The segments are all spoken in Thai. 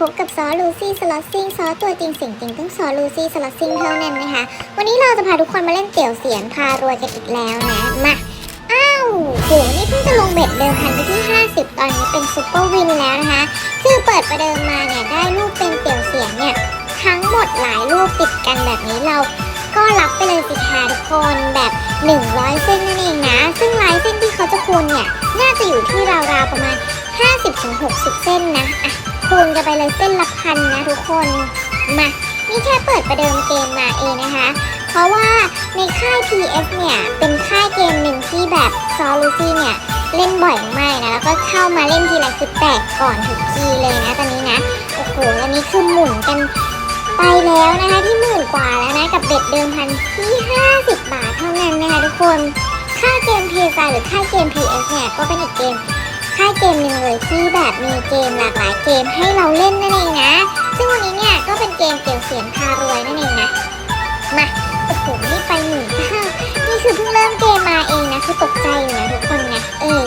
พบกับซอลูซี่สล็อตซิงซอตัวจริงเสียงจริงต้องซอลูซี่สล็อตซิงเท่านั้นนะคะ วันนี้เราจะพาทุกคนมาเล่นเตี่ยวเสียนพารวยกันอีกแล้วนะ มา อ้าวโหนี่เพิ่งจะลงเบ็ดเดิมพันไปที่ 50 ตอนนี้เป็นซุปเปอร์วินแล้วนะคะ คือเปิดประเดิมมาเนี่ยได้รูปเป็นเตี่ยวเสียนเนี่ยทั้งหมดหลายรูปติดกันแบบนี้เราก็รับไปเลยสิคะทุกคนแบบ 100 เส้นนั่นเองนะ ซึ่งลายเส้นที่เขาจะคูณเนี่ยน่าจะอยู่ที่ราวๆประมาณ 50-60 เส้นนะอะ คูณกันไปเลยเส้นละพันนะทุกคน มา นี่แค่เปิดประเดิมเกมมาเองนะคะ เพราะว่าในค่าย PS เนี่ย เป็นค่ายเกมหนึ่งที่แบบซอลูซี่เนี่ย เล่นบ่อยมากนะ แล้วก็เข้ามาเล่นทีไรคือแตกก่อนทุกทีเลยนะตอนนี้นะ โอ้โหอันนี้คือหมุนกันไปแล้วนะคะที่หมื่นกว่าแล้วนะ กับเบ็ดเดิมพันที่ 50 บาทเท่านั้นนะคะทุกคน ค่าเกม PS หรือค่าเกม PS เนี่ยก็เป็นอีกเกม ค่ายเกมหนึ่งเลยที่แบบมีเกมหลากหลายเกมให้เราเล่นนั่นเองนะ ซึ่งวันนี้เนี่ยก็เป็นเกมเกี่ยวเสียงพารวยนั่นเองนะ มาโอ้โหนี่ไปหนึ่งจ้านี่คือเพิ่งเริ่มเกมมาเองนะคือตกใจอยู่นะทุกคนนะเออ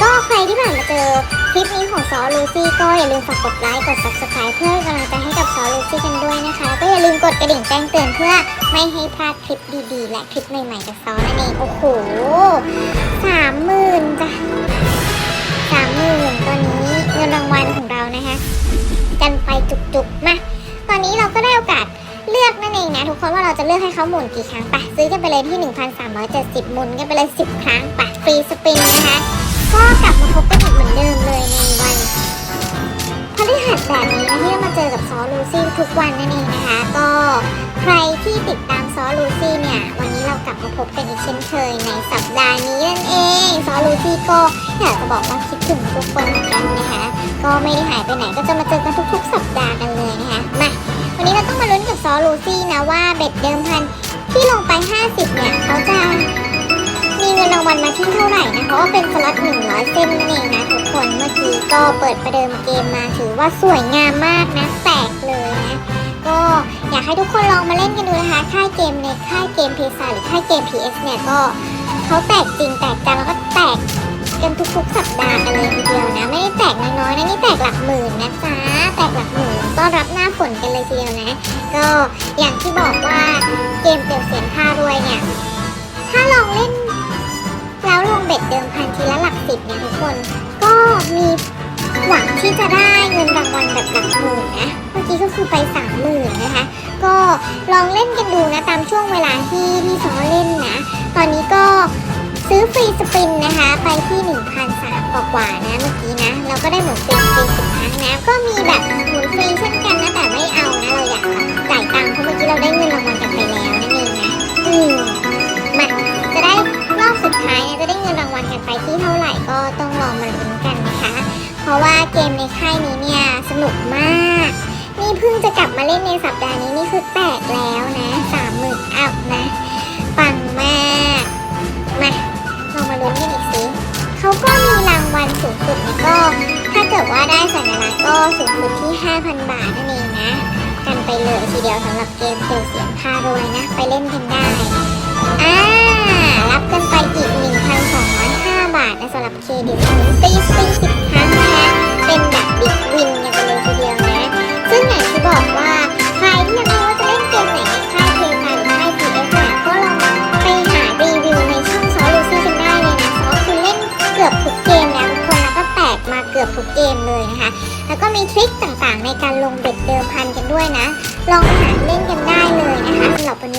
ก็ใครที่ผ่านมาเจอคลิปนี้ของซอลูซี่ก็อย่าลืมฝากกดไลค์กด subscribe เพื่อกำลังใจให้กับซอลูซี่กันด้วยนะคะแล้วก็อย่าลืมกดกระดิ่งแจ้งเตือนเพื่อไม่ให้พลาดคลิปดีๆ และคลิปใหม่ๆจากซอนั่นเองโอ้โหสามหมื่นจ้ะ สามหมื่นตอนนี้เงินรางวัลของเรานะคะกันไปจุกๆมาตอนนี้เราก็ได้โอกาสเลือกนั่นเองนะทุกคนว่าเราจะเลือกให้เขาหมุนกี่ครั้งปะซื้อกันไปเลยที่ 1,370หมุนกันไปเลย 10 ครั้งปะฟรีสปินนะคะก็กลับมาพบกันอีกเหมือนเดิมเลยในวันพฤหัสแบบนี้นะที่เรามาเจอกับซอลูซี่ทุกวันนั่นเองนะคะ ก็ใครที่ติดตามซอลูซี่เนี่ย วันนี้เรากลับมาพบกันอีกเช่นเคยในสัปดาห์นี้นั่นเอง ก็อยากจะบอกว่าคิดถึงทุกคนเหมือนกันนะคะ ก็ไม่ได้หายไปไหนก็จะมาเจอกันทุกๆ สัปดาห์กันเลยนะคะ มา วันนี้เราต้องมาลุ้นกับซอลูซี่นะว่าเบ็ดเดิมพันที่ลงไป 50 เนี่ยเขาจะมีเงินรางวัลมาที่เท่าไหร่นะเพราะว่าเป็นสล็อต100 เส้นนั่นเองนะทุกคนเมื่อกี้ก็เปิดประเดิมเกมมาถือว่าสวยงามมากนะแตกเลยนะก็อยากให้ทุกคนลองมาเล่นกันดูนะคะ ค่ายเกมในค่ายเกมเพซาหรือค่ายเกม PS เนี่ยก็เขาแตกจริงแตกจังแล้วก็แตก กันทุกๆ สัปดาห์กันเลยทีเดียวนะ ไม่ได้แตกน้อยๆนะนี่แตกหลักหมื่นนะจ๊ะแตกหลักหมื่นต้อนรับหน้าฝนกันเลยทีเดียวนะ ก็อย่างที่บอกว่าเกมเตี่ยวเสียงพารวยเนี่ย ถ้าลองเล่น แล้วลงเบ็ดเดิมพันทีละหลักสิบเนี่ยทุกคน ก็มีหวังที่จะได้เงินรางวัลแบบหลักหมื่นนะเมื่อกี้ก็คือไปสามหมื่นนะคะ ก็ลองเล่นกันดูนะตามช่วงเวลาที่ที่ซ้ รีสปินนะคะ ไปที่1,003กว่ากว่าๆนะเมื่อกี้นะ เราก็ได้หมุนฟรีฟรีสิบครั้งนะ ก็มีแบบหมุนฟรีเช่นกันนะ แต่ไม่เอานะ เราอยากจ่ายตังค์เพราะเมื่อกี้เราได้เงินรางวัลกันไปแล้วนั่นเองนะอืมมาจะได้รอบสุดท้ายเนี่ยจะได้เงินรางวัลกันไปที่เท่าไหร่ก็ต้องลอมาลุ้นกันนะคะ เพราะว่าเกมในค่ายนี้เนี่ยสนุกมาก นี่เพิ่งจะกลับมาเล่นในสัปดาห์นี้นี่คือแตกแล้วนะ 5,000 บาทนั่นเองนะ กันไปเลยทีเดียวสำหรับเกมเซลเสียงพารวยนะ ไปเล่นกันได้ อ่า รับกันไปอีก 1,205 บาทนะสำหรับเครดิตหมุนฟรีฟรีสิบครั้งนะคะเป็นแบบบิ๊กวิน อบทุกเกมเลยนะคะ แล้วก็มีทริคต่างๆ ในการลงเบ็ดเดิมพันกันด้วยนะ ลองหาเล่นกันได้เลยนะคะสำหรับวัน